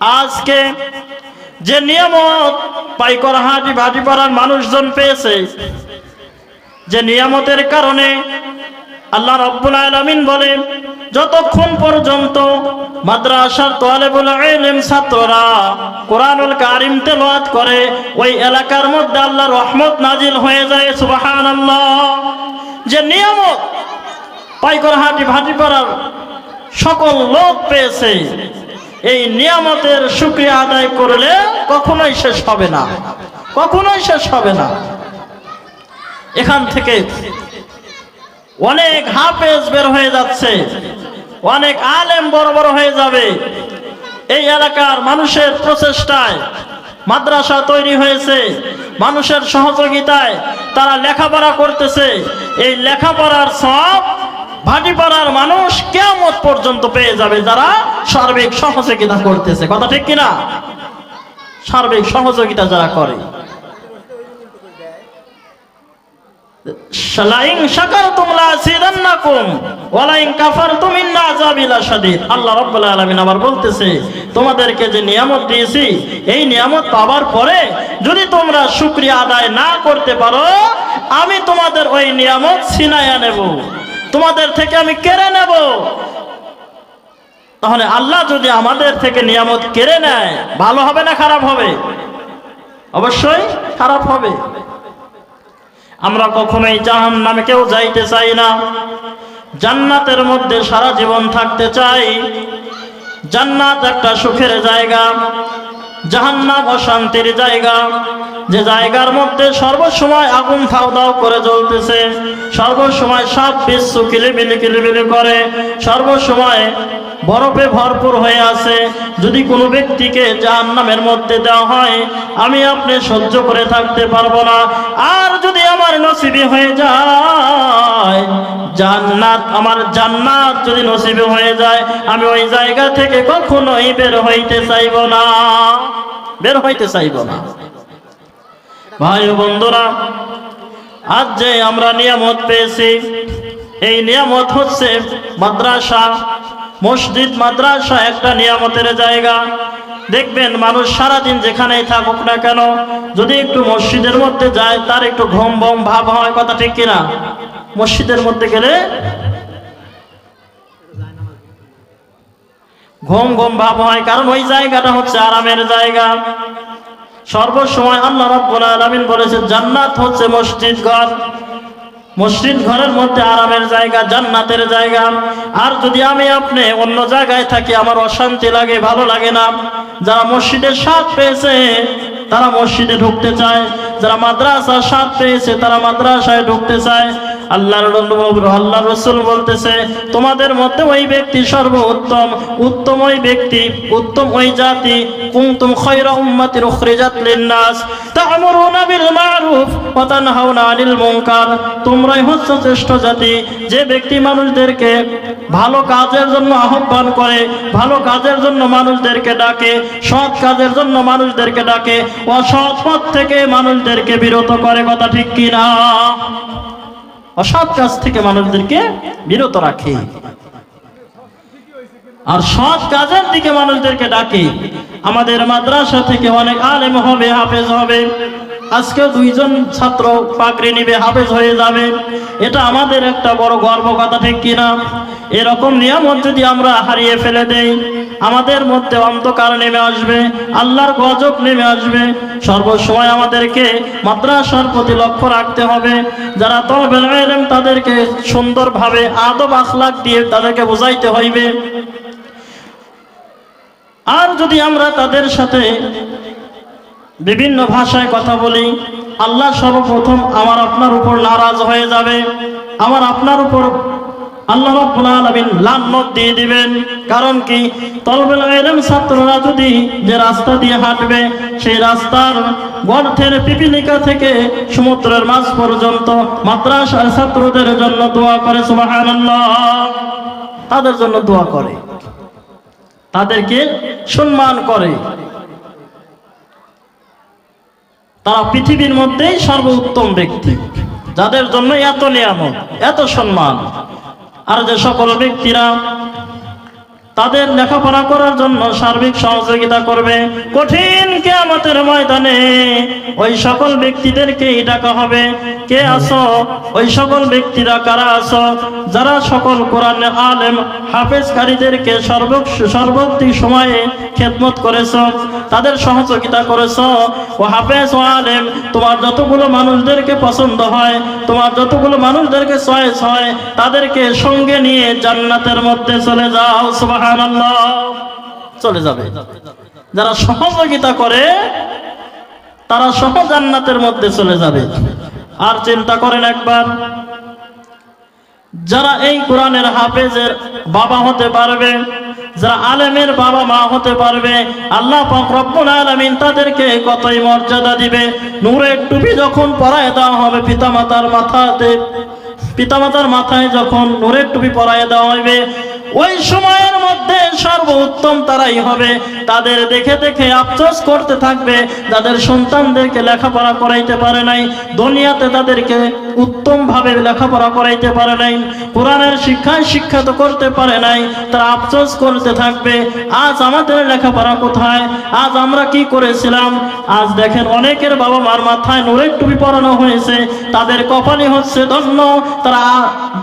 আজকে যে নিয়ামত পাইকর ভাটি পাড়ার মানুষজন পেয়েছে, যে নিয়ামতের কারণে আল্লাহ রব্বুল আলামিন বলে যতক্ষণ পর্যন্ত মাদ্রাসার তোয়ালেবুল ইলম ছাত্ররা কোরআনুল কারিম তেলাওয়াত করে, ওই এলাকার মধ্যে আল্লাহ রহমত নাজিল হয়ে যায়, সুবহানাল্লাহ। যে নিয়ামত ভাটি পাড়ার সকল লোক পেয়েছে এই নিয়ামতের শুক্রিয়া আদায় করলে কখনোই শেষ হবে না। কখনোই শেষ হবে না। এখান থেকে অনেক হাফেজ বের হয়ে যাচ্ছে। অনেক আলেম বড় বড় হয়ে যাবে। এই এলাকার মানুষের প্রচেষ্টায় মাদ্রাসা তৈরি হয়েছে। মানুষের সহযোগিতায় তারা লেখাপড়া করতেছে। এই লেখাপড়ার সব ভাটিপাড়ার মানুষ কেমন পর্যন্ত পেয়ে যাবে যারা সার্বিক সহযোগিতা করতেছে। কথা ঠিক কিনা? সার্বিক সহযোগিতা যারা করে। আল্লাহ রাব্বুল আলামিন বলতেছে, তোমাদেরকে যে নিয়ামত দিয়েছি, এই নিয়ামত পাওয়ার পরে যদি তোমরা শুকরিয়া আদায় না করতে পারো, আমি তোমাদের ওই নিয়ামত ছিনাইয়া নেব। তোমাদের থেকে আমি কেড়ে নেব। তাহলে আল্লাহ যদি আমাদের থেকে নিয়ামত কেড়ে নেয়, ভালো হবে না খারাপ হবে? অবশ্যই খারাপ হবে। আমরা কখনোই জাহান নামে কেউ যাইতে চাই না। জান্নাতের মধ্যে সারা জীবন থাকতে চাই। জান্নাত একটা সুখের জায়গা। জাহান্নাম অশান্তির জায়গা। যে জায়গার মধ্যে সর্বসময় আগুন খাও দাও করে জ্বলতেছে, সর্বসময় সাপ বিশ্ব কিলিবিলি কিলিবিলি করে, সর্বসময় বরফে ভরপুর হয়ে আছে। যদি কোনো ব্যক্তিকে জাহান্নামের মধ্যে দেওয়া হয়, আমি আপনি সহ্য করে থাকতে পারব না। আর যদি আমার নসিবি হয়ে যায় জান্নাত, আমার জান্নাত যদি নসিবে হয়ে যায়, আমি ওই জায়গা থেকে কখনোই বের হইতে চাইব না। বের হইতে চাইব না। ভাই বন্ধুরা, আজ যে আমরা নিয়ামত পেয়েছি, এই নিয়ামত হচ্ছে মাদ্রাসা, মসজিদ, মাদ্রাসা একটা নিয়ামতের জায়গা। দেখবেন মানুষ সারাদিন যেখানেই থাকুক না কেন, যদি একটু মসজিদের মধ্যে যায়, তার একটু ঘুম ভাব হয়, কথা ঠিক কিনা? মসজিদের মধ্যে গেলে ঘুম ঘুম ভাব হয়, কারণ ওই জায়গাটা হচ্ছে আরামের জায়গা। সর্বসময় আল্লাহ রাব্বুল আলামিন বলেছে জান্নাত হচ্ছে মসজিদ ঘর। মসজিদ ঘরের মধ্যে আরামের জায়গা, জান্নাতের জায়গা। আর যদি আমি আপনি অন্য জায়গায় থাকি, আমার অশান্তি লাগে, ভালো লাগে না। যারা মসজিদের স্বাদ পেয়েছে, তারা মসজিদে ঢুকতে চায়। যারা মাদ্রাসার স্বাদ পেয়েছে, তারা মাদ্রাসায় ঢুকতে চায়। আল্লাহর আল্লাহ রসুল বলতেছে, তোমাদের মধ্যে ওই ব্যক্তি সর্বোত্তম, উত্তম উত্তম ওই ব্যক্তি, উত্তম ওই জাতি, কুনতুম খায়রা উম্মাতির উখরিজাত লিন-নাস। তা'মুরুনা বিল মা'রুফ ওয়া তানহাউনা আনিল মুনকার। তোমরাই হচ্ছে শ্রেষ্ঠ জাতি। যে ব্যক্তি মানুষদেরকে ভালো কাজের জন্য আহ্বান করে, ভালো কাজের জন্য মানুষদেরকে ডাকে, সৎ কাজের জন্য মানুষদেরকে ডাকে, অসৎ পথ থেকে মানুষদেরকে বিরত করে, কথা ঠিক কিনা? অসৎ কাজ থেকে মানুষদেরকে বিরত রাখে। আর সৎ কাজের দিকে মানুষদেরকে ডাকে। আমাদের মাদ্রাসা থেকে অনেক আলেম হবে, হাফেজ হবে। আজকে দুইজন ছাত্র পাকড়ি নিবে, হাফেজ হয়ে যাবে। এটা আমাদের একটা বড় গর্ব কথা, ঠিক কিনা? এরকম নিয়ামত যদি আমরা হারিয়ে ফেলে দেই আমাদের মধ্যে অন্ধকার নেমে আসবে, আল্লাহর গজব নেমে আসবে। সর্বসময় আমাদেরকে মাদ্রাসার প্রতি লক্ষ্য রাখতে হবে। যারা তলবেল এলেম তাদেরকে সুন্দরভাবে আদব আখলাক দিয়ে তাদেরকে বোঝাইতে হইবে। আর যদি আমরা তাদের সাথে বিভিন্ন ভাষায় কথা বলি, আল্লাহ সর্বপ্রথম আমার আপনার উপর নারাজ হয়ে যাবে। আমার আপনার উপর আল্লাহ রাব্বুল আলামিন দিয়ে দিবেন। কারণ কি? ইলম ছাত্ররা যদি যে রাস্তা দিয়ে হাঁটবে, সেই রাস্তার গর্থের পিপিলিকা থেকে সমুদ্রের পর্যন্ত মাদ্রাসার ছাত্রদের জন্য দোয়া করে, সুবহানাল্লাহ। তাদের জন্য দোয়া করে। তাদেরকে সম্মান করে। তারা পৃথিবীর মধ্যেই সর্বোত্তম ব্যক্তি। যাদের জন্য এত নিয়ামত, এত সম্মান। আর যে সকল ব্যক্তিরা তাদের লেখাপড়া করার জন্য সার্বিক সহযোগিতা করবে। কঠিন কেয়ামতের ময়দানে ওই সকল ব্যক্তিদেরকেই ডাকা হবে। কে আসো ওই সকল ব্যক্তিরা কারা আসো যারা সকল কোরআন আলেম হাফেজকারীদেরকে সর্ব সর্বত্রি সময়ে খেদমত করেছ, তাদের সহযোগিতা করেছ। ও হাফেজ ও আলেম, তোমার যতগুলো মানুষদেরকে পছন্দ হয়, তোমার যতগুলো মানুষদেরকে চয়েস হয়, তাদেরকে সঙ্গে নিয়ে জান্নাতের মধ্যে চলে যাও। সুবহানাল্লাহ চলে যাবে। যারা সহযোগিতা করে, তারা সহ জান্নাতের মধ্যে চলে যাবে। আর চিন্তা করেন একবার, যারা এই কোরআনের হাফেজের বাবা হতে পারবে, যারা আলেমের বাবা মা হতে পারবে, আল্লাহ আলামিন তাদেরকে কতই মর্যাদা দিবে। নূরের টুপি যখন পরায় দেওয়া হবে পিতামাতার মাথাতে, পিতামাতার মাথায় যখন নূরের টুপি পরায় দেওয়া হবে ওই সময়ের মধ্যে সর্বোত্তম তারাই হবে। তাদের দেখে দেখে আফসোস করতে থাকবে। যাদের সন্তানদেরকে লেখাপড়া করাইতে পারে নাই। দুনিয়াতে তাদেরকে উত্তম ভাবে লেখাপড়া করাইতে পারে নাই, কোরআনের শিক্ষায় শিক্ষিত করতে পারে নাই, তারা আফসোস করতে থাকবে, আজ আমাদের লেখাপড়া কোথায়, আজ আমরা কি করেছিলাম, আজ দেখেন অনেকের বাবা মার মাথায় নূরের টুপি পরানো হয়েছে, তাদের কপালই হচ্ছে ধন্য, তারা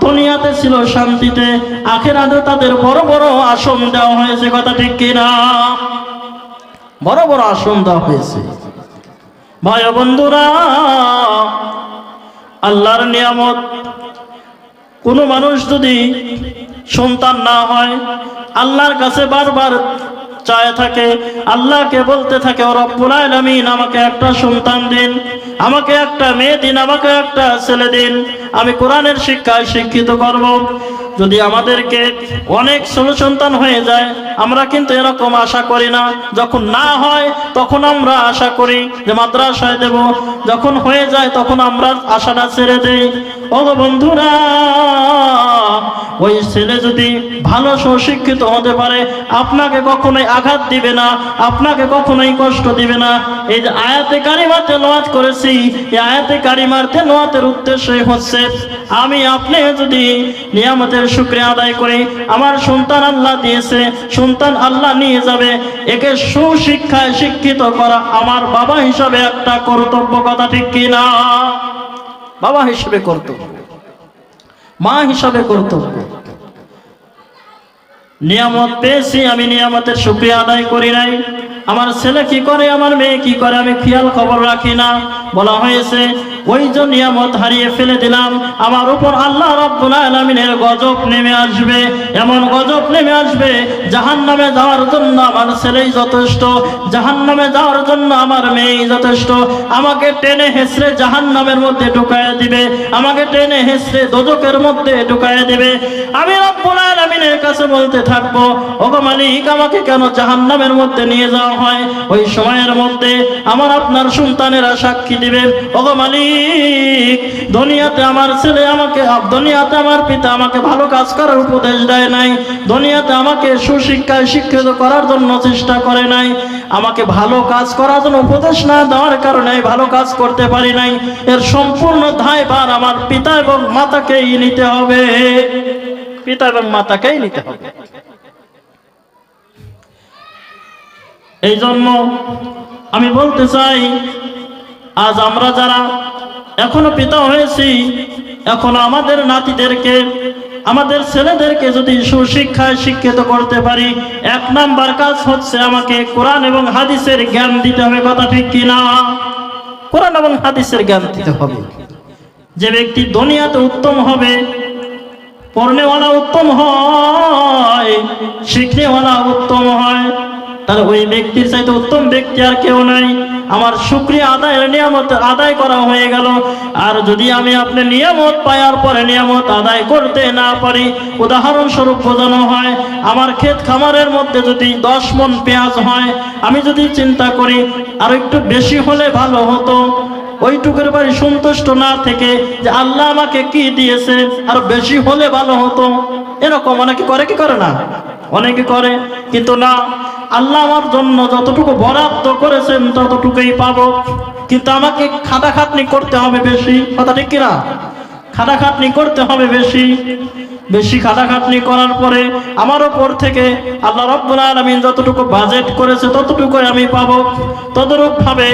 দুনিয়াতে ছিল শান্তিতে, আখেরাতে তাদের বড় বড় আসন দেওয়া হয়েছে, কথা ঠিক কিনা বড় বড় আসন দেওয়া হয়েছে। ভাই বন্ধুরা আল্লাহর নিয়ামত। কোনো মানুষ যদি সন্তান না হয়, আল্লাহর কাছে বারবার চায় থাকে, আল্লাহকে বলতে থাকে রব্বুল আলামিন, আমাকে একটা সন্তান দিন, আমাকে একটা মেয়ে দিন, আমাকে একটা ছেলে দিন, আমি কোরআনের শিক্ষায় শিক্ষিত করব। যদি আমাদেরকে অনেক ষোলো সন্তান হয়ে যায়, আমরা কিন্তু এরকম আশা করি না। যখন না হয়, তখন আমরা আশা করি যে মাদ্রাসায় দেব। যখন হয়ে যায়, তখন আমরা আশাটা ছেড়ে দেই। ও বন্ধুরা ওই ছেলে যদি ভালো সুশিক্ষিত হতে পারে, আপনাকে কখনোই আঘাত দিবে না, আপনাকে কখনোই কষ্ট দিবে না। এই যে আয়াতে কারিমাতে নোয়াজ করেছি, এই আয়াতে কারিমাতে নোয়াতের উদ্দেশ্যই হচ্ছে, আমি আপনি যদি নিয়ামতের শুক্রিয়া আদায় করি, আমার সন্তান আল্লাহ দিয়েছে, সন্তান আল্লাহ নিয়ে যাবে, একে সুশিক্ষায় শিক্ষিত করা আমার বাবা হিসাবে একটা কর্তব্য, কথা ঠিক কিনা? বাবা হিসেবে কর্তব্য। মা হিসাবে কর্তব্য। নিয়ামত পেয়েছি, আমি নিয়ামতের শুক্রিয়া আদায় করি নাই। আমার ছেলে কি করে, আমার মেয়ে কি করে, আমি খেয়াল খবর রাখি না। বলা হয়েছে ওই যে নিয়ামত হারিয়ে ফেলে দিলাম। আমার উপর আল্লাহ রব্বুল আলমিনের গজব নেমে আসবে। এমন গজব নেমে আসবে জাহান নামে যাওয়ার জন্য আমার ছেলেই যথেষ্ট জাহান নামে যাওয়ার জন্য আমার মেয়েই যথেষ্ট। আমাকে টেনে হেসড়ে জাহান নামের মধ্যে ঢুকায় দিবে। আমাকে টেনে হেসড়ে দোজকের মধ্যে ঢুকায় দিবে। আমি রব্বুল আলমিনের কাছে বলতে থাকব, ওগো মালিক, আমাকে কেন জাহান নামের মধ্যে নিয়ে যাওয়া হয়? ওই সময়ের মধ্যে আমার আপনার সন্তানেরা সাক্ষী দিবেন ওগো মালিক দুনিয়াতে আমার ছেলে আমাকে, দুনিয়াতে আমার পিতা আমাকে ভালো কাজ করার উপদেশ দেয় নাই। দুনিয়াতে আমাকে সুশিক্ষায় শিক্ষিত করার জন্য চেষ্টা করে নাই। আমাকে ভালো কাজ করার জন্য উপদেশ না দেওয়ার কারণে ভালো কাজ করতে পারি নাই। এর সম্পূর্ণ দায়ভার আমার পিতা এবং মাতাকেই নিতে হবে। পিতা এবং মাতাকেই নিতে হবে। এই জন্য আমি বলতে চাই, আজ আমরা যারা এখনও পিতা হয়েছি, এখন আমাদের নাতিদেরকে, আমাদের ছেলেদেরকে যদি সুশিক্ষায় শিক্ষিত করতে পারি, এক নাম্বার কাজ হচ্ছে আমাকে কোরআন এবং হাদিসের জ্ঞান দিতে হবে, কথা ঠিক কিনা? কোরআন এবং হাদিসের জ্ঞান দিতে হবে। যে ব্যক্তি দুনিয়াতে উত্তম হবে, পড়নেওয়ালা উত্তম হয়, শিখনেওয়ালা উত্তম হয়, তাহলে ওই ব্যক্তির চাইতে উত্তম ব্যক্তি আর কেউ নাই। আমার শুক্রিয়া আদায়ের নিয়ামত আদায় করা হয়ে গেল। আর যদি আমি আপনি নিয়ামত পাওয়ার পরে নিয়ামত আদায় করতে না পারি, উদাহরণস্বরূপ বোঝানো হয়, আমার ক্ষেত খামারের মধ্যে যদি দশ মন পেঁয়াজ হয়, আমি যদি চিন্তা করি আর একটু বেশি হলে ভালো হতো, ওইটুকুর বাড়ি সন্তুষ্ট না থেকে যে আল্লাহ আমাকে কি দিয়েছে, আর বেশি হলে ভালো হতো, এরকম অনেকে করে কি করে না? অনেকে করে, কিন্তু না, আল্লাহ আমার জন্য যতটুকু বরাদ্দ করেছেন ততটুকুই পাবো। কিন্তু আমাকে খাটাখাটনি করতে হবে বেশি, কথা ঠিক কিনা? খাটাখাটনি করতে হবে বেশি। বেশি খাটাখাটনি করার পরে আমার ওপর থেকে আল্লাহ রব্বুল আলমিন যতটুকু বাজেট করেছে ততটুকুই আমি পাবো। তদরূপ ভাবে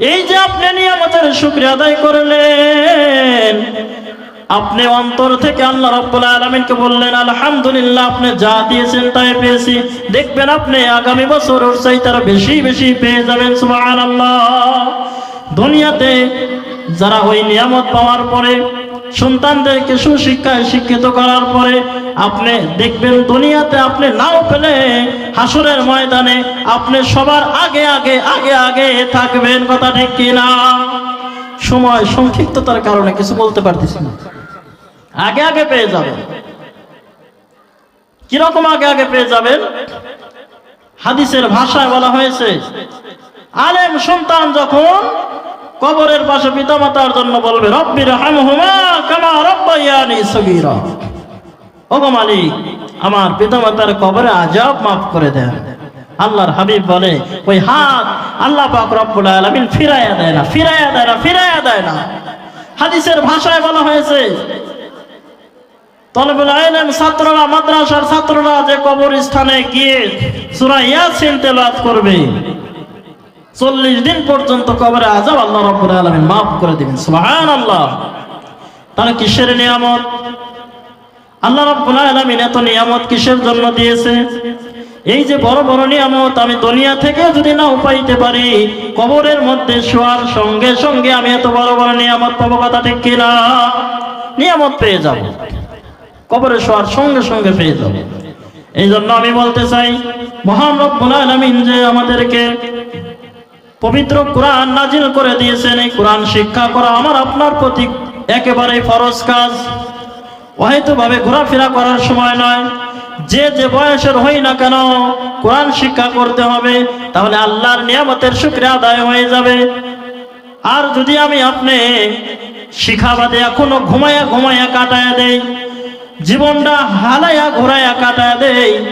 এই যে আপনি নিয়ামতের শুক্রিয়া আদায় করলেন আপনি অন্তর থেকে আল্লাহ রাব্বুল আলামিনকে বললেন, আলহামদুলিল্লাহ, আপনি যা দিয়েছেন তাই পেয়েছি। দেখবেন আপনি আগামী বছর ওর চাইতে আরও বেশি বেশি পেয়ে যাবেন, সুবহানাল্লাহ। দুনিয়াতে যারা ওই নিয়ামত পাওয়ার পরে, সন্তানদেরকে সুশিক্ষায় শিক্ষিত করার পরে, আপনি দেখবেন দুনিয়াতে আপনি নাও পেলে হাসরের ময়দানে, আপনি সবার আগে আগে আগে আগে থাকবেন, কথা ঠিক কিনা? সময় সংক্ষিপ্ততার কারণে কিছু বলতে পারতেছি না। আগে আগে পেয়ে যাবেন। কীরকম আগে আগে পেয়ে যাবেন? হাদিসের ভাষায় বলা হয়েছে, আলেম সন্তান যখন কবরের পাশে পিতামাতার জন্য বলবে রব্বির হামহুমা কামা ওগো মালিক, আমার পিতামাতার কবরে আজাব মাফ করে দেন। আল্লাহর হাবিব বলে, ওই হাত আল্লাহ পাক রব্বুল আলামিন ফিরাইয়া দেয় না, ফিরাইয়া দেয় না, ফিরাইয়া দেয় না। হাদিসের ভাষায় বলা হয়েছে তলবুল আইলেম ছাত্ররা, মাদ্রাসার ছাত্ররা যে কবরস্থানে গিয়ে সূরা ইয়াসিন তেলাওয়াত করবে, চল্লিশ দিন পর্যন্ত কবরে আজাব আল্লাহ রব্বুল আলামিন মাফ করে দিবেন। সুবহানাল্লাহ। তাহলে কিসের নিয়ামত? আল্লাহ রাব্বুল আলামিন এত নিয়ামত কিসের জন্য দিয়েছে? এই যে বড় বড় নিয়ামত আমি দুনিয়া থেকে যদি না উপাইতে পারি, কবরের মধ্যে শোয়ার সঙ্গে সঙ্গে আমি এত বড় বড় নিয়ামত পাবো কথা ঠিক কিনা? নিয়ামত পেয়ে যাব। কবরে শোয়ার সঙ্গে সঙ্গে পেয়ে যাব এই জন্য আমি বলতে চাই, মহান রব্বুল যে আমাদেরকে পবিত্র কোরআন নাজিল করে দিয়েছেন, এই কোরআন শিক্ষা করা আমার আপনার প্রতি একেবারে ফরজ কাজ। ভাবে ঘোরাফেরা করার সময় নয়। যে যে বয়সের হই না কেন কোরআন শিক্ষা করতে হবে, তাহলে আল্লাহর নিয়ামতের শুক্রিয়া আদায় হয়ে যাবে। আর যদি আমি আপনি শিখাবাদে এখনও ঘুমায়া ঘুমায়া কাটায়া দেই জীবনটা হালায়া ঘোরায়া কাটায়া দেই।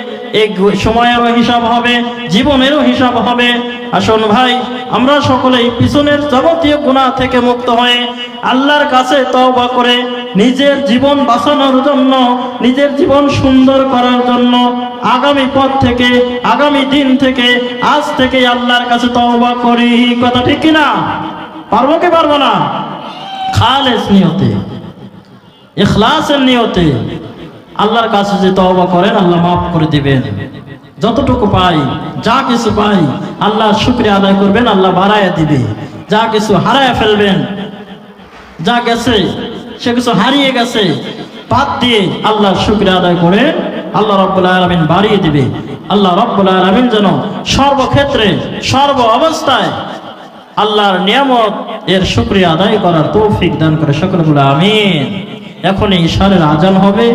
গু- সময়েরও হিসাব হবে, জীবনেরও হিসাব হবে। আসুন ভাই, আমরা সকলেই পিছনের যাবতীয় গুণা থেকে মুক্ত হয়ে আল্লাহর কাছে তওবা করে নিজের জীবন বাঁচানোর জন্য, নিজের জীবন সুন্দর করার জন্য আগামী পথ থেকে, আগামী দিন থেকে, আজ থেকে আল্লাহর কাছে তওবা করি। কথা ঠিক কিনা? পারব কি পারব না? খালেস নিয়তে। ইখলাসের নিয়তে আল্লাহর কাছে যে তওবা করেন, আল্লাহ মাফ করে দিবেন। যতটুকু পাই, যা কিছু পাই, আল্লাহ শুক্রিয়া আদায় করবেন, আল্লাহ বাড়াইয়া দিবে। যা কিছু হারায় ফেলবেন, যা গেছে, সে কিছু হারিয়ে গেছে, বাদ দিয়ে আল্লাহর শুক্রিয়া আদায় করে আল্লাহ রব্বুল আলমিন বাড়িয়ে দিবে। আল্লাহ রব্বুল আলমিন যেন সর্বক্ষেত্রে, সর্ব অবস্থায় আল্লাহর নিয়ামত এর শুক্রিয়া আদায় করার তৌফিক দান করে সকলে বলে, আমিন। এখন এই আজান হবে।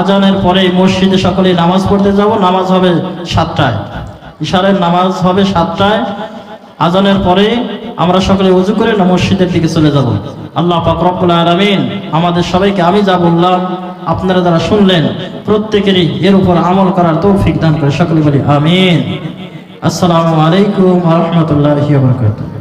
আজানের পরে মসজিদে সকলে নামাজ পড়তে যাব। নামাজ হবে সাতটায়। ইশারের নামাজ হবে সাতটায়। আজানের পরে আমরা সকলে উজু করে না মসজিদের দিকে চলে যাব। আল্লাহ পাক রব্বুল আলামিন আমাদের সবাইকে আমি যা বললাম আপনারা যারা শুনলেন, প্রত্যেকেরই এর উপর আমল করার তৌফিক দান করে সকলে বলি আমিন। আসসালামু আলাইকুম রাহমাতুল্লাহি ওয়া বারাকাতুহু।